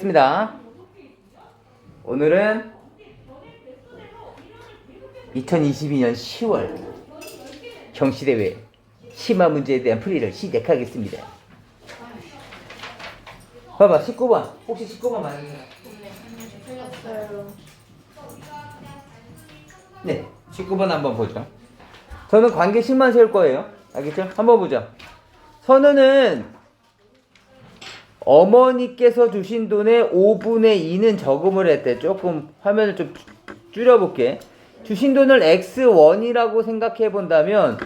있습니다. 오늘은 2022년 10월 경시대회 심화 문제에 대한 풀이를 시작하겠습니다. 봐봐, 19번. 혹시 19번 맞으세요? 네, 19번 한번 보죠. 저는 관계식만 세울 거예요. 알겠죠? 한번 보죠. 선우는 어머니께서 주신 돈의 5분의 2는 저금을 했대. 조금 화면을 좀 줄여볼게. 주신 돈을 x1이라고 생각해 본다면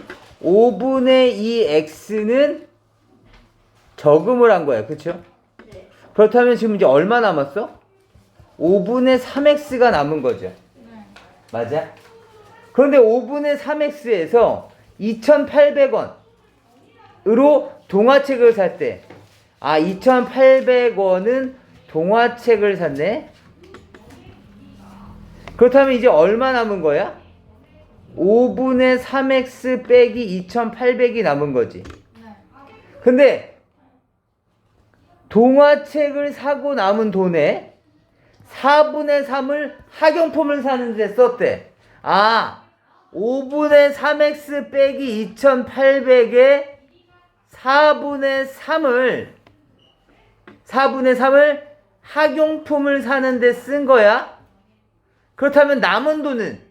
5분의 2 x는 저금을 한 거야. 그쵸? 그렇다면 지금 이제 얼마 남았어? 5분의 3x가 남은 거죠. 맞아? 그런데 5분의 3x에서 2,800원으로 동화책을 살 때, 아, 2,800원은 동화책을 샀네? 그렇다면 이제 얼마 남은 거야? 5분의 3x 빼기 2,800이 남은 거지. 근데 동화책을 사고 남은 돈에 4분의 3을 학용품을 사는데 썼대. 아, 5분의 3x 빼기 2,800에 4분의 3을 4분의 3을 학용품을 사는데 쓴 거야? 그렇다면 남은 돈은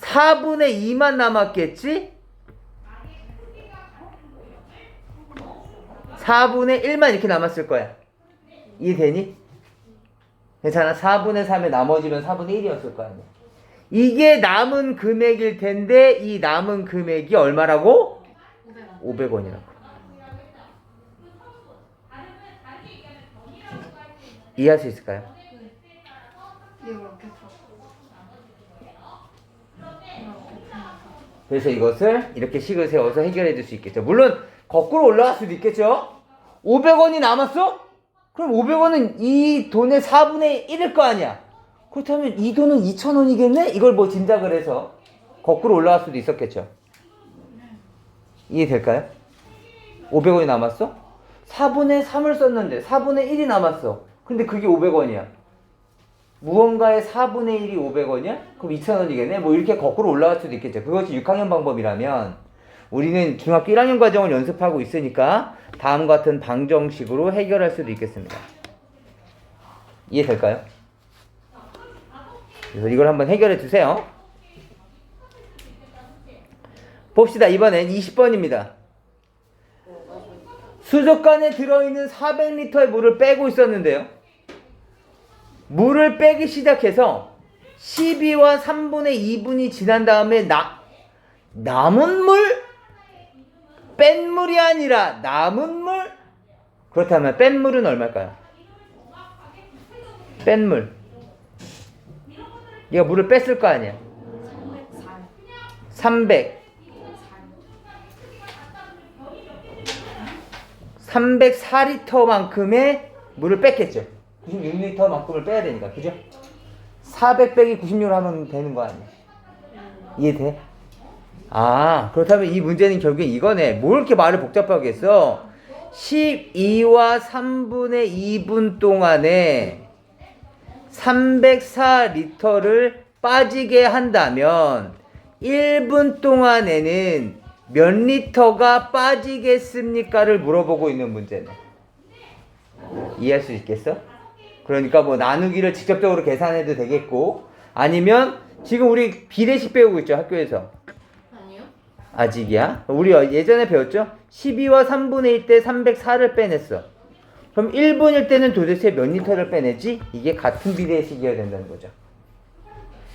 4분의 2만 남았겠지? 4분의 1만 이렇게 남았을 거야. 이해되니? 괜찮아. 4분의 3의 나머지는 4분의 1이었을 거 아니야. 이게 남은 금액일 텐데 이 남은 금액이 얼마라고? 500원이라고. 이해할 수 있을까요? 그래서 이것을 이렇게 식을 세워서 해결해 줄 수 있겠죠. 물론 거꾸로 올라갈 수도 있겠죠. 500원이 남았어? 그럼 500원은 이 돈의 4분의 1일 거 아니야. 그렇다면 이 돈은 2,000원이겠네? 이걸 뭐 짐작을 해서 거꾸로 올라갈 수도 있었겠죠. 이해될까요? 500원이 남았어? 4분의 3을 썼는데 4분의 1이 남았어. 근데 그게 500원이야. 무언가의 4분의 1이 500원이야? 그럼 2,000원이겠네? 뭐 이렇게 거꾸로 올라갈 수도 있겠죠. 그것이 6학년 방법이라면 우리는 중학교 1학년 과정을 연습하고 있으니까 다음 같은 방정식으로 해결할 수도 있겠습니다. 이해될까요? 그래서 이걸 한번 해결해 주세요. 봅시다. 이번엔 20번입니다. 수족관에 들어있는 400리터의 물을 빼고 있었는데요. 물을 빼기 시작해서 12와 3분의 2분이 지난 다음에 나, 남은 물? 뺀 물이 아니라 남은 물? 그렇다면 뺀 물은 얼마일까요? 뺀 물. 얘가 물을 뺐을 거 아니야. 300. 304리터만큼의 물을 뺐겠죠. 96리터만큼을 빼야 되니까, 그죠? 400 빼기 96 하면 되는 거 아니야? 이해돼? 아, 그렇다면 이 문제는 결국에 이거네. 뭘 이렇게 말을 복잡하게 했어? 12와 3분의 2분 동안에 304리터를 빠지게 한다면 1분 동안에는 몇 리터가 빠지겠습니까를 물어보고 있는 문제네. 이해할 수 있겠어? 그러니까 뭐 나누기를 직접적으로 계산해도 되겠고 아니면 지금 우리 비례식 배우고 있죠 학교에서 아니요. 아직이야? 우리 예전에 배웠죠? 12와 3분의 1 때 304를 빼냈어. 그럼 1분일 때는 도대체 몇 리터를 빼내지? 이게 같은 비례식이어야 된다는 거죠.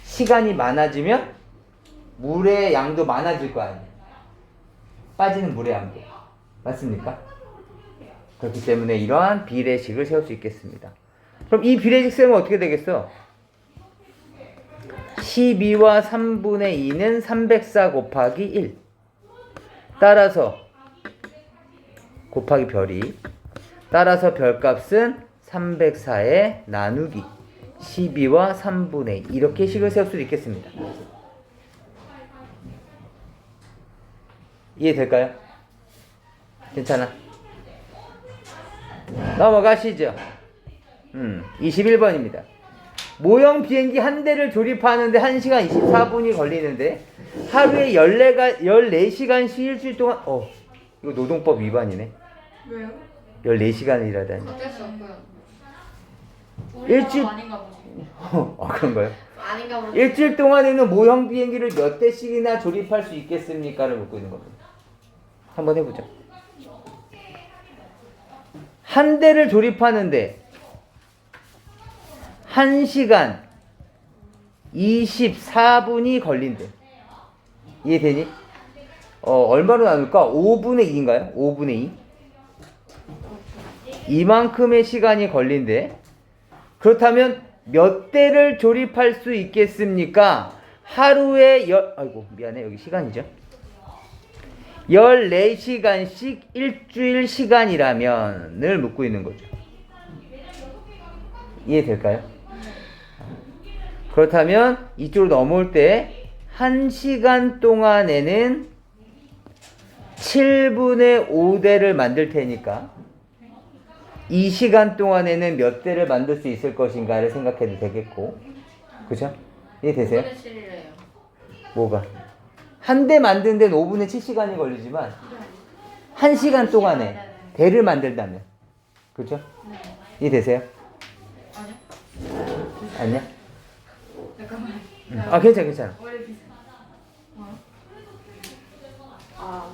시간이 많아지면 물의 양도 많아질 거 아니에요. 빠지는 물의 양도. 맞습니까? 그렇기 때문에 이러한 비례식을 세울 수 있겠습니다. 그럼 이 세우면 어떻게 되겠어? 12와 3분의 2는 304 곱하기 1. 따라서 곱하기 별이 따라서 별값은 304에 나누기 12와 3분의 2 이렇게 식을 세울 수도 있겠습니다. 이해될까요? 괜찮아? 넘어가시죠. 음, 21번입니다. 모형 비행기 한 대를 조립하는데 1시간 24분이 걸리는데 하루에 14가, 14시간씩 일주일 동안 어 이거 노동법 위반이네. 왜요? 14시간을 일하다니. 어쩔 수 없고요. 일주일- 아닌가 보지. 어 그런가요? 아닌가 보지. 일주일 동안에는 모형 비행기를 몇 대씩이나 조립할 수 있겠습니까를 묻고 있는 겁니다. 한번 해보죠. 한 대를 조립하는데 1시간 24분이 걸린대. 이해되니? 어, 얼마로 나눌까? 5분의 2인가요? 5분의 2? 이만큼의 시간이 걸린대. 그렇다면 몇 대를 조립할 수 있겠습니까? 하루에 열, 아이고, 미안해. 여기 시간이죠. 14시간씩 일주일 시간이라면을 묻고 있는 거죠. 이해될까요? 그렇다면 이쪽으로 넘어올 때 1시간 동안에는 7분의 5대를 만들 테니까 이 시간 동안에는 몇 대를 만들 수 있을 것인가를 생각해도 되겠고 그죠? 이해되세요? 뭐가? 한 대 만드는 데는 5분의 7시간이 걸리지만 1시간 동안에 대를 만들다면 그죠? 이해되세요? 아니요. 아니야? 아 괜찮아 괜찮아 머리 비슷. 뭐? 아.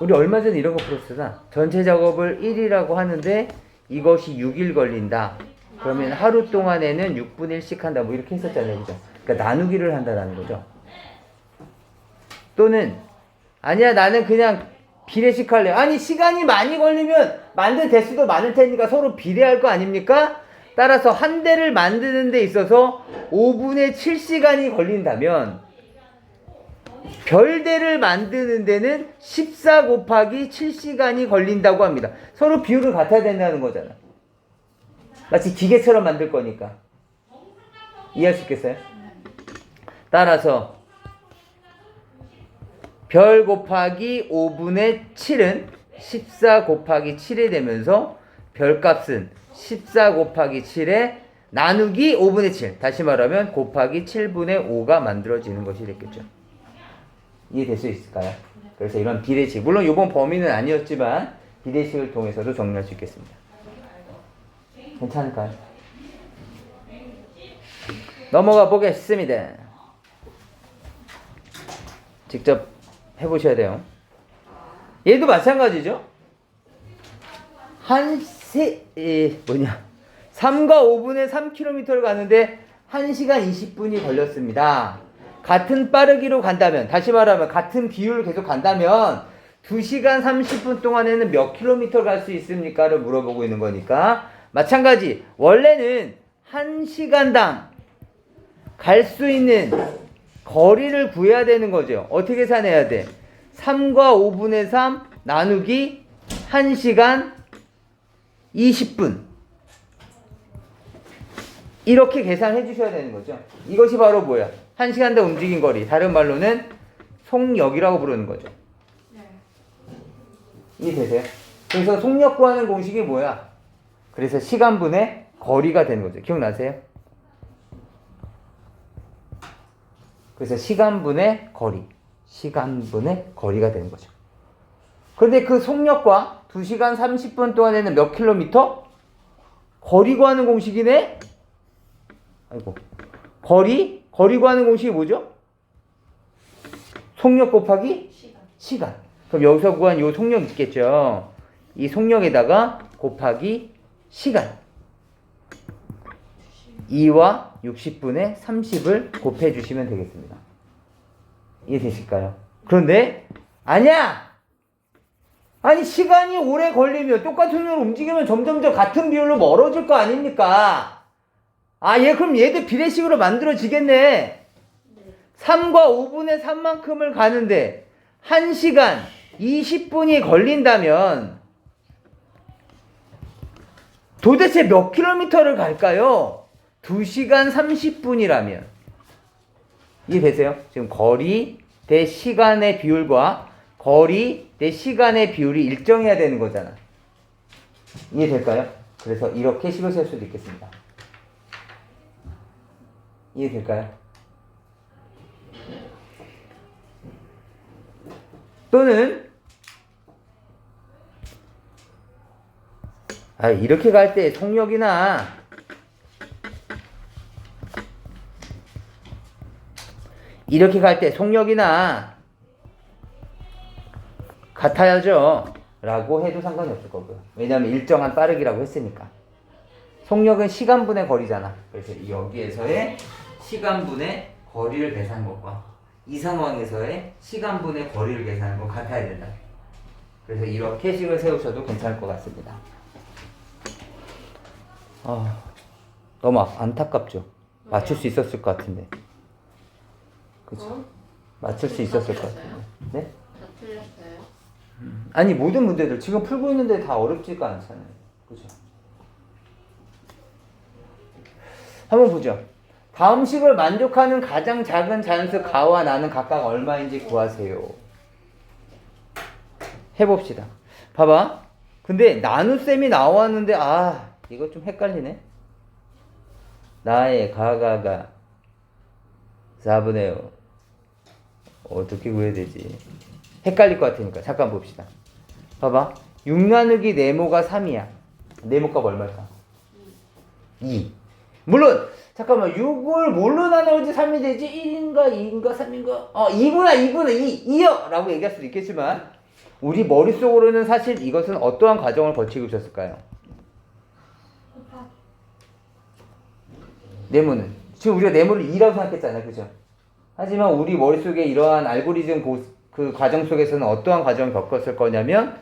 우리 얼마 전에 이런 거 풀었잖아 전체 작업을 1이라고 하는데 이것이 6일 걸린다 그러면 하루 동안에는 6분의 1씩 한다 뭐 이렇게 했었잖아요 그죠? 그러니까 나누기를 한다는 거죠 또는 아니야 나는 그냥 비례식 할래 아니 시간이 많이 걸리면 만든 대수도 많을 테니까 서로 비례할 거 아닙니까? 따라서 한 대를 만드는 데 있어서 5분의 7시간이 걸린다면 별대를 만드는 데는 14 곱하기 7시간이 걸린다고 합니다. 서로 비율을 같아야 된다는 거잖아. 마치 기계처럼 만들 거니까. 이해할 수 있겠어요? 따라서 별 곱하기 5분의 7은 14 곱하기 7이 되면서 별값은 14 곱하기 7에 나누기 5분의 7. 다시 말하면 곱하기 7분의 5가 만들어지는 것이 됐겠죠. 이해될 수 있을까요? 그래서 이런 비례식, 물론 이번 범위는 아니었지만 비례식을 통해서도 정리할 수 있겠습니다. 괜찮을까요? 넘어가 보겠습니다. 직접 해보셔야 돼요. 얘도 마찬가지죠? 한 세, 에, 뭐냐. 3과 5분의 3km를 가는데 1시간 20분이 걸렸습니다. 같은 빠르기로 간다면, 다시 말하면 같은 비율을 계속 간다면 2시간 30분 동안에는 몇 킬로미터 갈수 있습니까?를 물어보고 있는 거니까 마찬가지. 원래는 1시간당 갈 수 있는 거리를 구해야 되는 거죠. 어떻게 계산해야 돼? 3과 5분의 3 나누기 1시간 20분. 이렇게 계산해 주셔야 되는 거죠. 이것이 바로 뭐야? 1시간당 움직인 거리. 다른 말로는 속력이라고 부르는 거죠. 네. 이해되세요? 그래서 속력 구하는 공식이 뭐야? 그래서 시간분의 거리가 되는 거죠. 기억나세요? 그래서 시간분의 거리. 시간분의 거리가 되는 거죠. 그런데 그 속력과 2시간 30분 동안에는 몇 킬로미터? 거리 구하는 공식이네? 아이고. 거리? 거리 구하는 공식이 뭐죠? 속력 곱하기 시간. 시간. 그럼 여기서 구한 요 속력 있겠죠? 이 속력에다가 곱하기 시간. 2와 60분의 30을 곱해 주시면 되겠습니다. 이해되실까요? 그런데 아니야. 아니 시간이 오래 걸리면 똑같은 속력으로 움직이면 점점 더 같은 비율로 멀어질 거 아닙니까? 아, 얘 그럼 얘도 비례식으로 만들어지겠네. 3과 5분의 3만큼을 가는데 1시간 20분이 걸린다면 도대체 몇 킬로미터를 갈까요? 2시간 30분이라면 이해되세요? 지금 거리, 대 시간의 비율과 거리 대 시간의 비율이 일정해야 되는 거잖아. 이해될까요? 그래서 이렇게 식을 셀 수도 있겠습니다. 이해될까요? 또는 아 이렇게 갈 때 속력이나 이렇게 갈 때 속력이나 같아야죠. 라고 해도 상관이 없을 거고요. 왜냐하면 일정한 빠르기라고 했으니까. 속력은 시간분의 거리잖아. 그래서 여기에서의 시간분의 거리를 계산한 것과 이 상황에서의 시간분의 거리를 계산한 건 같아야 된다. 그래서 이렇게 식을 세우셔도 괜찮을 것 같습니다. 아, 너무 아- 안타깝죠? 맞출 수 있었을 것 같은데 그죠 어? 맞출 수 있었을 것 같은데 네? 다 틀렸어요? 아니 모든 문제들 지금 풀고 있는데 다 어렵지가 않잖아요. 그죠? 한번 보죠. 다음 식을 만족하는 가장 작은 자연수 가와 나는 각각 얼마인지 구하세요. 해봅시다. 봐봐. 근데 나눗셈이 나왔는데 아 이거 좀 헷갈리네. 나의 가가가 4분의 5 어떻게 구해야 되지? 헷갈릴 것 같으니까 잠깐 봅시다. 봐봐. 6 나누기 네모가 3이야. 네모값 얼마일까? 2. 물론 잠깐만 6을 뭘로 나누어야지 3이 되지? 1인가 2인가 3인가? 어 2구나 2구나 2 2요! 라고 얘기할 수도 있겠지만 우리 머릿속으로는 사실 이것은 어떠한 과정을 거치고 있었을까요? 네모는 지금 우리가 네모를 2라고 생각했잖아요. 그죠? 하지만 우리 머릿속에 이러한 알고리즘 고, 그 과정 속에서는 어떠한 과정을 겪었을 거냐면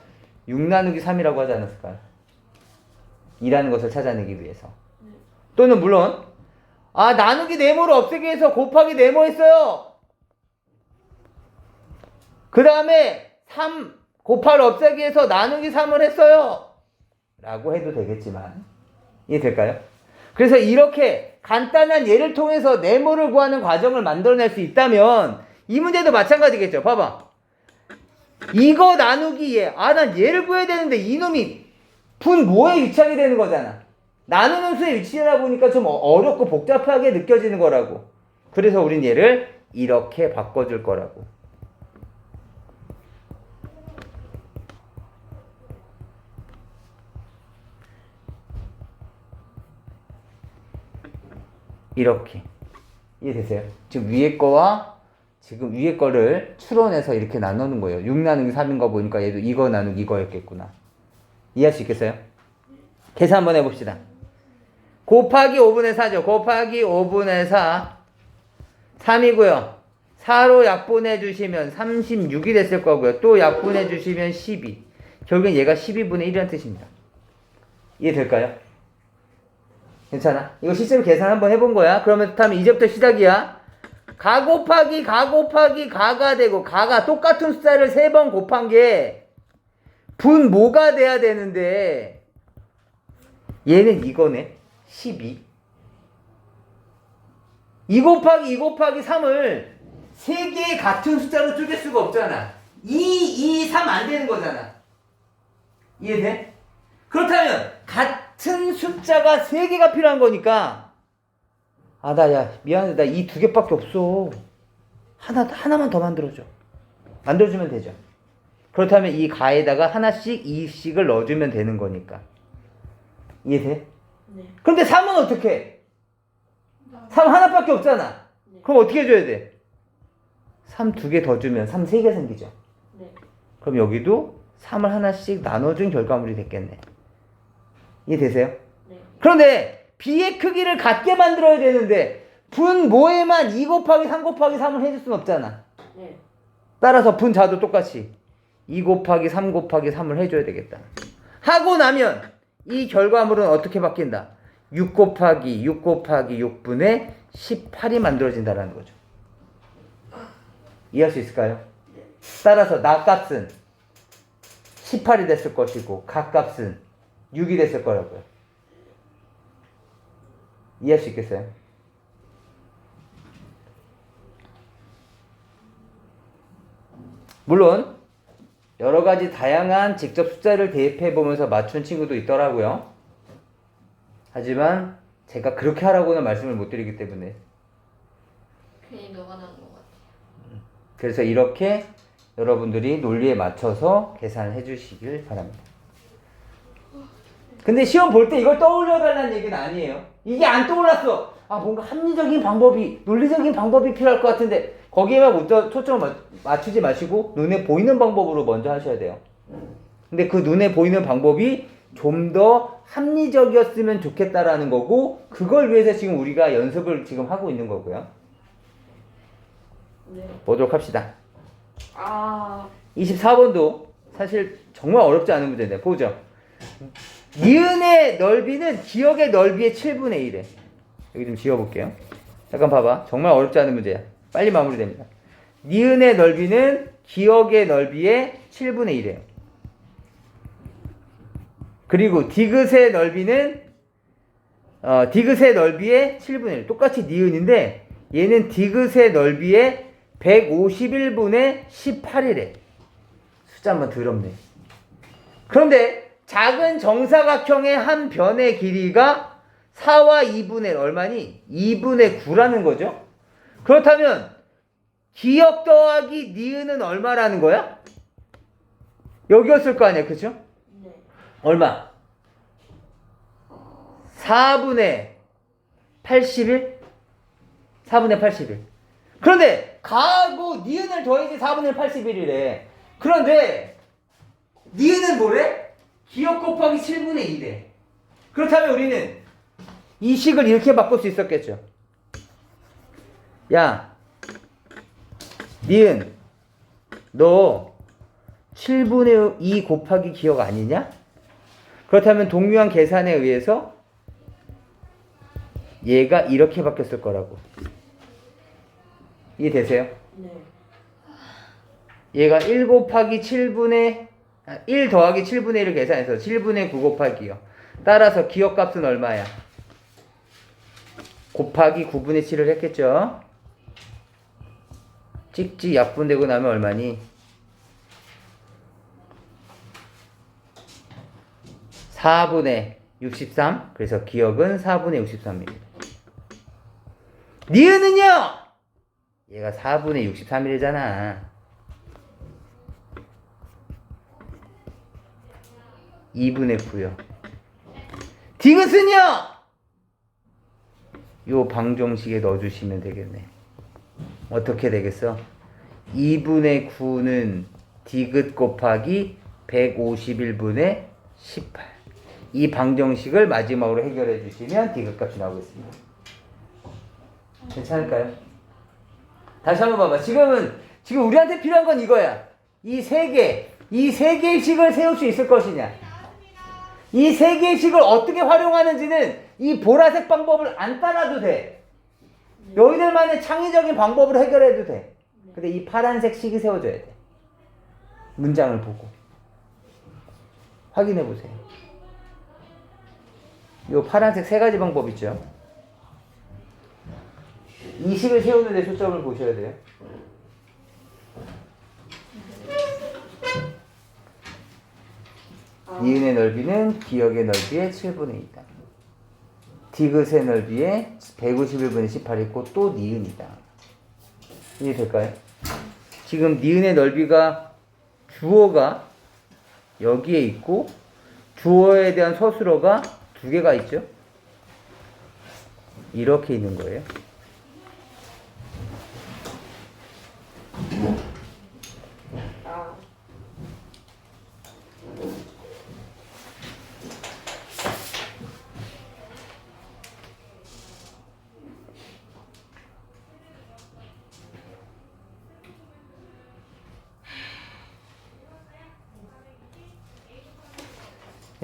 6 나누기 3이라고 하지 않았을까요? 2라는 것을 찾아내기 위해서. 또는 물론 아 나누기 네모를 없애기 위해서 곱하기 네모 했어요. 그 다음에 3 곱하기 없애기 위해서 나누기 3을 했어요. 라고 해도 되겠지만 이해될까요? 그래서 이렇게 간단한 예를 통해서 네모를 구하는 과정을 만들어낼 수 있다면 이 문제도 마찬가지겠죠. 봐봐. 이거 나누기 얘. 아, 난 얘를 구해야 되는데 이놈이 분 뭐에 위치하게 되는 거잖아. 나누는 수에 위치하다 보니까 좀 어- 어렵고 복잡하게 느껴지는 거라고. 그래서 우린 얘를 이렇게 바꿔줄 거라고. 이렇게 이해되세요? 지금 위에 거와 지금 위에 거를 추론해서 이렇게 나누는 거예요. 6 나누기 3인 거 보니까 얘도 이거 나누기 이거였겠구나. 이해할 수 있겠어요? 계산 한번 해봅시다. 곱하기 5분의 4죠. 곱하기 5분의 4 3이고요. 4로 약분해 주시면 36이 됐을 거고요. 또 약분해 주시면 12. 결국엔 얘가 12분의 1이라는 뜻입니다. 이해될까요? 괜찮아? 이거 실제로 계산 한번 해본 거야. 그러면 다음에 이제부터 시작이야. 가 곱하기 가 곱하기 가가 되고 가가 똑같은 숫자를 세 번 곱한 게 분모가 돼야 되는데 얘는 이거네. 12. 2 곱하기 2 곱하기 3을 세 개의 같은 숫자로 쪼갤 수가 없잖아. 2, 2, 3 안 되는 거잖아. 이해돼? 그렇다면 같 은 숫자가 세 개가 필요한 거니까 아 나 야 미안해 나 이 두 개밖에 없어 하나 하나만 더 만들어줘 만들어주면 되죠 그렇다면 이 가에다가 하나씩 이씩을 넣어주면 되는 거니까 이해돼? 네. 근데 3은 어떻게? 3 하나밖에 없잖아 그럼 어떻게 해줘야 돼? 3 두 개 더 주면 3 세 개 생기죠 네. 그럼 여기도 3을 하나씩 나눠준 결과물이 됐겠네. 이해되세요? 네. 그런데 B의 크기를 같게 만들어야 되는데 분모에만 2 곱하기 3 곱하기 3을 해줄 순 없잖아. 네. 따라서 분자도 똑같이 2 곱하기 3 곱하기 3을 해줘야 되겠다. 하고 나면 이 결과물은 어떻게 바뀐다? 6 곱하기 6 곱하기 6분의 18이 만들어진다는 거죠. 이해할 수 있을까요? 따라서 나 값은 18이 됐을 것이고 각 값은 6이 됐을 거라고요. 이해할 수 있겠어요? 물론 여러 가지 다양한 직접 숫자를 대입해 보면서 맞춘 친구도 있더라고요. 하지만 제가 그렇게 하라고는 말씀을 못 드리기 때문에 괜히 너가 나는 것 같아. 그래서 이렇게 여러분들이 논리에 맞춰서 계산을 해주시길 바랍니다. 근데 시험 볼 때 이걸 떠올려 달라는 얘기는 아니에요. 이게 안 떠올랐어. 아 뭔가 합리적인 방법이 논리적인 방법이 필요할 것 같은데 거기에만 먼저 초점을 맞- 맞추지 마시고 눈에 보이는 방법으로 먼저 하셔야 돼요. 근데 그 눈에 보이는 방법이 좀 더 합리적이었으면 좋겠다라는 거고 그걸 위해서 지금 우리가 연습을 지금 하고 있는 거고요. 네. 보도록 합시다. 아. 24번도 사실 정말 어렵지 않은 문제인데 보죠. 니은의 넓이는 기억의 넓이의 7분의 1에 여기 좀 지워볼게요. 잠깐 봐봐. 정말 어렵지 않은 문제야. 빨리 마무리됩니다. 니은의 넓이는 기억의 넓이의 7분의 1이에요. 그리고 디귿의 넓이는 어, 디귿의 넓이의 7분의 1. 똑같이 니은인데 얘는 디귿의 넓이의 151분의 18이래. 숫자 한번 더럽네. 그런데 작은 정사각형의 한 변의 길이가 4와 2분의 얼마니? 2분의 9라는 거죠. 그렇다면 기억 더하기 니은은 얼마라는 거야? 여기였을 거 아니야, 그죠? 네. 얼마? 4분의 81? 4분의 81. 그런데 가하고 니은을 더해지 4분의 81이래. 그런데 니은은 뭐래? 기억 곱하기 7분의 2래. 그렇다면 우리는 이 식을 이렇게 바꿀 수 있었겠죠. 야, 니은, 너 7분의 2 곱하기 기억 아니냐? 그렇다면 동류한 계산에 의해서 얘가 이렇게 바뀌었을 거라고. 이해되세요? 네. 얘가 1 곱하기 7분의 1 더하기 7분의 1을 계산해서 7분의 9 곱하기요. 따라서 기억값은 얼마야? 곱하기 9분의 7을 했겠죠? 찍찍 약분되고 나면 얼마니? 4분의 63. 그래서 기억은 4분의 63입니다. 니은은요? 얘가 4분의 63이잖아. 2분의 9요. 디귿은요? 요 방정식에 넣어주시면 되겠네. 어떻게 되겠어? 2분의 9는 디귿 곱하기 151분의 18. 이 방정식을 마지막으로 해결해 주시면 디귿 값이 나오겠습니다. 괜찮을까요? 다시 한번 봐봐. 지금은 지금 우리한테 필요한 건 이거야. 이 세 개, 이 세 개의 식을 세울 수 있을 것이냐? 이 세 개의 식을 어떻게 활용하는지는 이 보라색 방법을 안 따라도 돼. 너희들만의 창의적인 방법으로 해결해도 돼. 근데 이 파란색 식이 세워져야 돼. 문장을 보고 확인해 보세요. 이 파란색 세 가지 방법 있죠. 이 식을 세우는 데 초점을 보셔야 돼요. 니은의 넓이는 기억의 넓이의 7분의 2다. 디귿의 넓이의 151분의 18 있고 또 니은이다. 이해 될까요? 지금 니은의 넓이가 주어가 여기에 있고 주어에 대한 서술어가 두 개가 있죠. 이렇게 있는 거예요.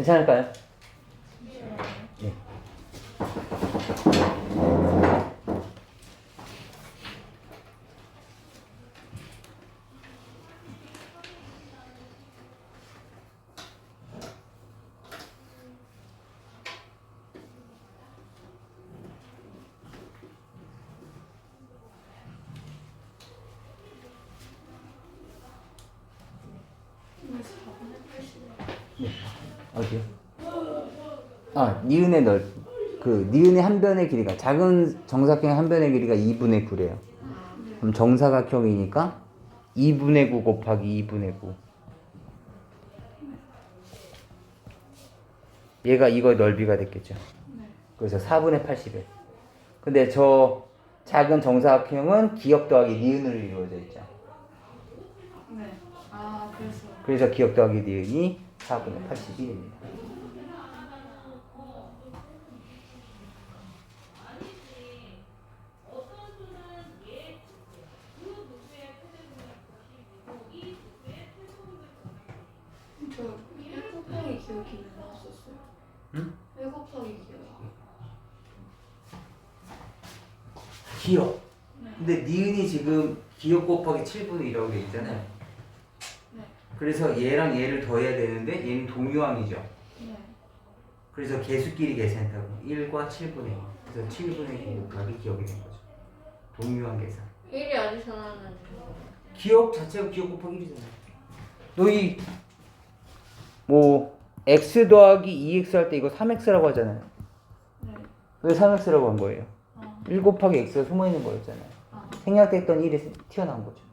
괜찮을까 어디요? 아, 니은의 넓, 그, 니은의 한 변의 길이가, 작은 정사각형의 한 변의 길이가 2분의 9래요. 그럼 정사각형이니까 2분의 9 곱하기 2분의 9. 얘가 이거 넓이가 됐겠죠. 그래서 4분의 81. 근데 저 작은 정사각형은 기억 더하기 니은으로 이루어져 있죠. 네. 아 그래서. 그래서 기억 더하기 니은이 4분의 81입니다. 저 일곱하기 기억이 왜 나왔었어요? 응? 일곱하기 기억. 기억. 근데 니은이 지금 기억 곱하기 7분의 1이라고 돼 있잖아요. 네. 그래서 얘랑 얘를 더해야 되는데 얘는 동유항이죠. 네. 그래서 개수끼리 계산했다고 1과 7분의 1. 그래서 7분의 9 곱하기 기억이 된 거죠. 동유항 계산. 1이 아디션하는 기억 자체가 기억 곱하기 1이잖아요. 너희 뭐 x 더하기 2x 할 때 이거 3x라고 하잖아요. 네. 왜 3x라고 한 거예요? 아. 1 곱하기 x가 숨어 있는 거였잖아요. 아. 생략됐던 1이 튀어나온 거죠.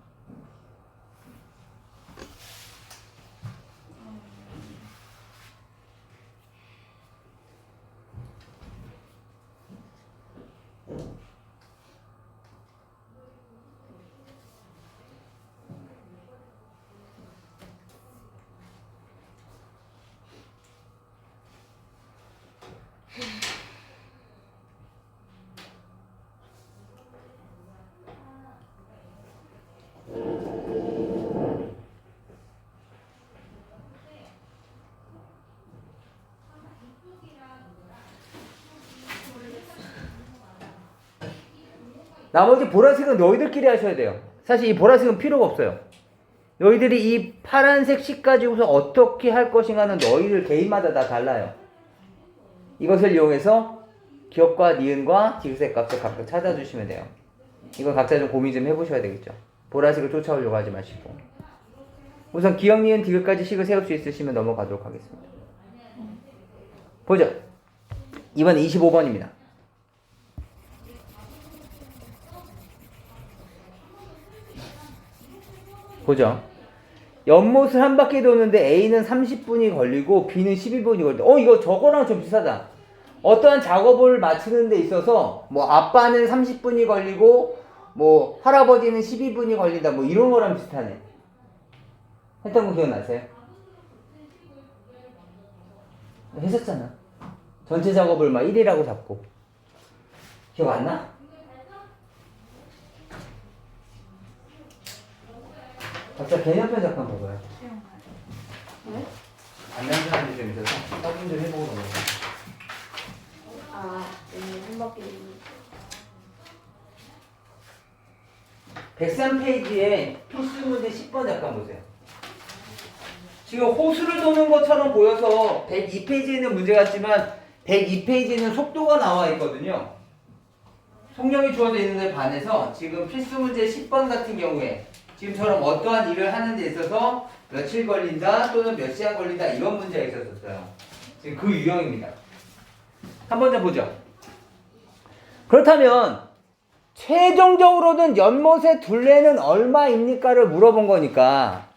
나머지 보라색은 너희들끼리 하셔야 돼요. 사실 이 보라색은 필요가 없어요. 너희들이 이 파란색 식 가지고서 어떻게 할 것인가는 너희들 개인마다 다 달라요. 이것을 이용해서 기억과 니은과 디귿의 값을 각각 찾아주시면 돼요. 이건 각자 좀 고민 좀 해보셔야 되겠죠. 보라색을 쫓아오려고 하지 마시고. 우선 기억, 니은, 디귿까지 식을 세울 수 있으시면 넘어가도록 하겠습니다. 보죠. 이번 25번입니다. 보죠. 연못을 한 바퀴 도는데 A는 30분이 걸리고 B는 12분이 걸린다. 어, 이거 저거랑 좀 비슷하다. 어떠한 작업을 마치는 데 있어서 뭐 아빠는 30분이 걸리고 뭐 할아버지는 12분이 걸린다. 뭐 이런 거랑 비슷하네. 했던 거 기억나세요? 했었잖아. 전체 작업을 막 1이라고 잡고. 기억 안 나? 각자 개념편 잠깐 봐봐요. 네? 안 나는 사람들이 좀 있어서 확인 좀 해보고 넘어가. 아, 오늘 한 바퀴. 103페이지에 필수 문제 10번 잠깐 보세요. 지금 호수를 도는 것처럼 보여서 102페이지에는 문제 같지만 102페이지에는 속도가 나와 있거든요. 속력이 주어져 있는 데 반해서 지금 필수 문제 10번 같은 경우에 지금처럼 어떠한 일을 하는 데 있어서 며칠 걸린다 또는 몇 시간 걸린다 이런 문제가 있었었어요. 지금 그 유형입니다. 한 번 더 보죠. 그렇다면 최종적으로는 연못의 둘레는 얼마입니까를 물어본 거니까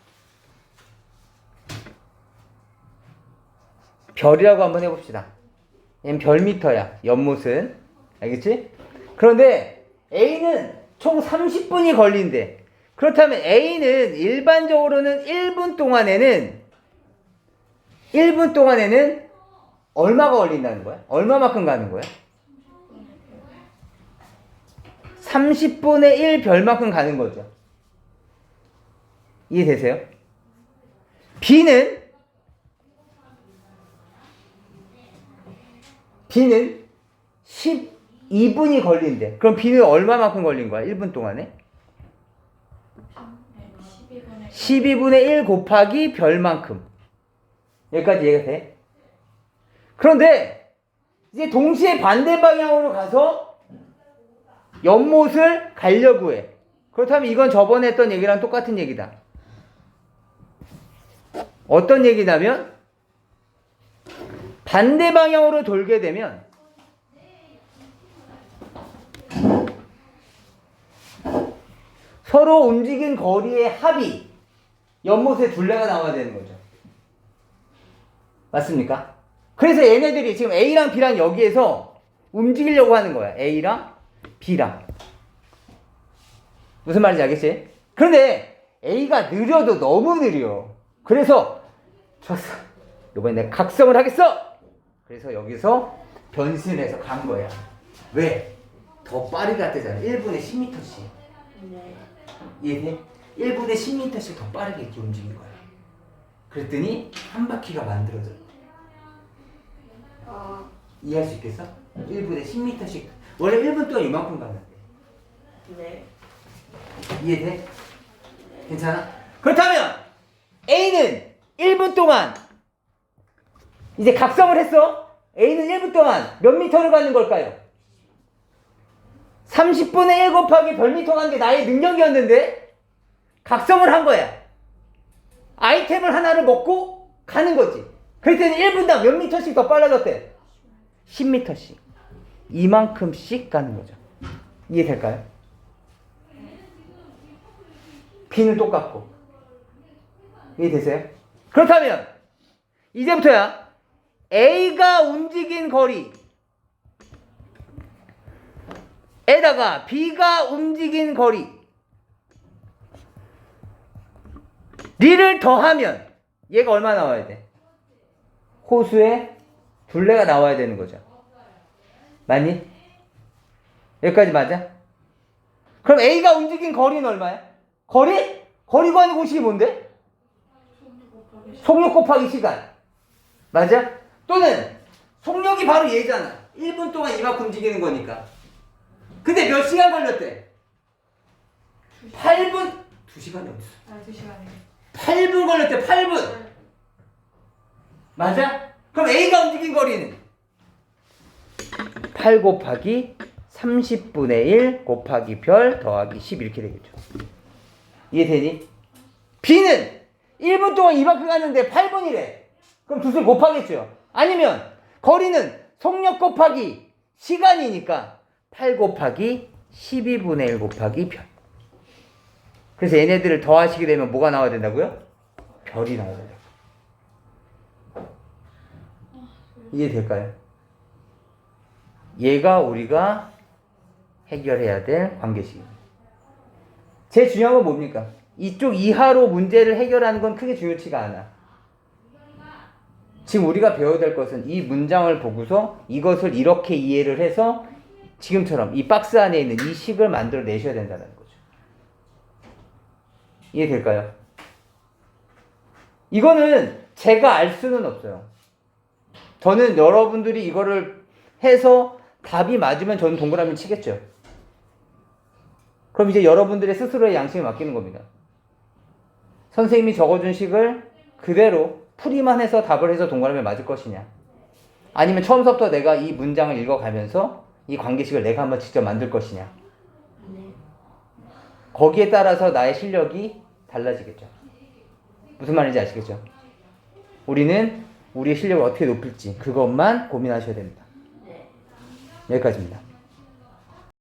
별이라고 한번 해봅시다. 얘는 별미터야. 연못은 알겠지? 그런데 A는 총 30분이 걸린대. 그렇다면 A는 일반적으로는 1분 동안에는 1분 동안에는 얼마가 걸린다는 거야? 얼마만큼 가는 거야? 30분의 1 별만큼 가는 거죠. 이해되세요? B는 B는 12분이 걸린대. 그럼 B는 얼마만큼 걸린 거야? 1분 동안에? 12분의 12분의 1 곱하기 별만큼. 여기까지 이해가 돼? 그런데 이제 동시에 반대 방향으로 가서 연못을 가려고 해. 그렇다면 이건 저번에 했던 얘기랑 똑같은 얘기다. 어떤 얘기냐면 반대 방향으로 돌게 되면 서로 움직인 거리의 합이 연못의 둘레가 나와야 되는 거죠. 맞습니까? 그래서 얘네들이 지금 A랑 B랑 여기에서 움직이려고 하는 거야. A랑 B랑. 무슨 말인지 알겠지? 그런데 A가 느려도 너무 느려. 그래서 좋았어. 이번에 내가 각성을 하겠어. 그래서 여기서 변신해서 간 거야. 왜? 더 빠르게 갔대잖아. 1분에 10m씩. 네. 얘네 1분에 10m씩 더 빠르게 이렇게 움직인 거야. 그랬더니 한 바퀴가 만들어져. 아, 이해할 수 있겠어? 1분에 10m씩. 원래 1분 동안 이만큼 간다. 네. 이해돼? 괜찮아? 그렇다면 A는 1분 동안 이제 각성을 했어. A는 1분 동안 몇 미터를 가는 걸까요? 30분의 1 곱하기 별 미터 가는 게 나의 능력이었는데 각성을 한 거야. 아이템을 하나를 먹고 가는 거지. 그랬더니 1분당 몇 미터씩 더 빨라졌대? 10미터씩. 이만큼씩 가는 거죠. 이해될까요? B는 똑같고. 이해되세요? 그렇다면, 이제부터야, A가 움직인 거리, 에다가 B가 움직인 거리, 리를 더하면, 얘가 얼마 나와야 돼? 호수에 둘레가 나와야 되는 거죠. 맞니? 여기까지 맞아? 그럼 A가 움직인 거리는 얼마야? 거리? 거리 구하는 공식이 뭔데? 속력 곱하기 시간. 맞아? 또는 속력이 바로 얘잖아. 1분 동안 이만큼 움직이는 거니까. 근데 몇 시간 걸렸대? 8분? 2시간이 어딨어? 아, 두 시간에. 8분 걸렸대, 8분! 맞아? 그럼 A가 움직인 거리는? 8 곱하기 30분의 1 곱하기 별 더하기 10 이렇게 되겠죠. 이해되니? B는 1분 동안 이만큼 갔는데 8분이래. 그럼 두술 곱하겠죠. 아니면 거리는 속력 곱하기 시간이니까 8 곱하기 12분의 1 곱하기 별. 그래서 얘네들을 더하시게 되면 뭐가 나와야 된다고요? 별이 나와야 된다. 이해될까요? 얘가 우리가 해결해야 될 관계식입니다. 제일 중요한 건 뭡니까? 이쪽 이하로 문제를 해결하는 건 크게 중요치가 않아. 지금 우리가 배워야 될 것은 이 문장을 보고서 이것을 이렇게 이해를 해서 지금처럼 이 박스 안에 있는 이 식을 만들어 내셔야 된다는 거죠. 이해될까요? 이거는 제가 알 수는 없어요. 저는 여러분들이 이거를 해서 답이 맞으면 저는 동그라미 치겠죠. 그럼 이제 여러분들의 스스로의 양심에 맡기는 겁니다. 선생님이 적어준 식을 그대로 풀이만 해서 답을 해서 동그라미 맞을 것이냐. 아니면 처음부터 내가 이 문장을 읽어가면서 이 관계식을 내가 한번 직접 만들 것이냐. 네. 거기에 따라서 나의 실력이 달라지겠죠. 무슨 말인지 아시겠죠? 우리는 우리의 실력을 어떻게 높일지 그것만 고민하셔야 됩니다. 네. 여기까지입니다.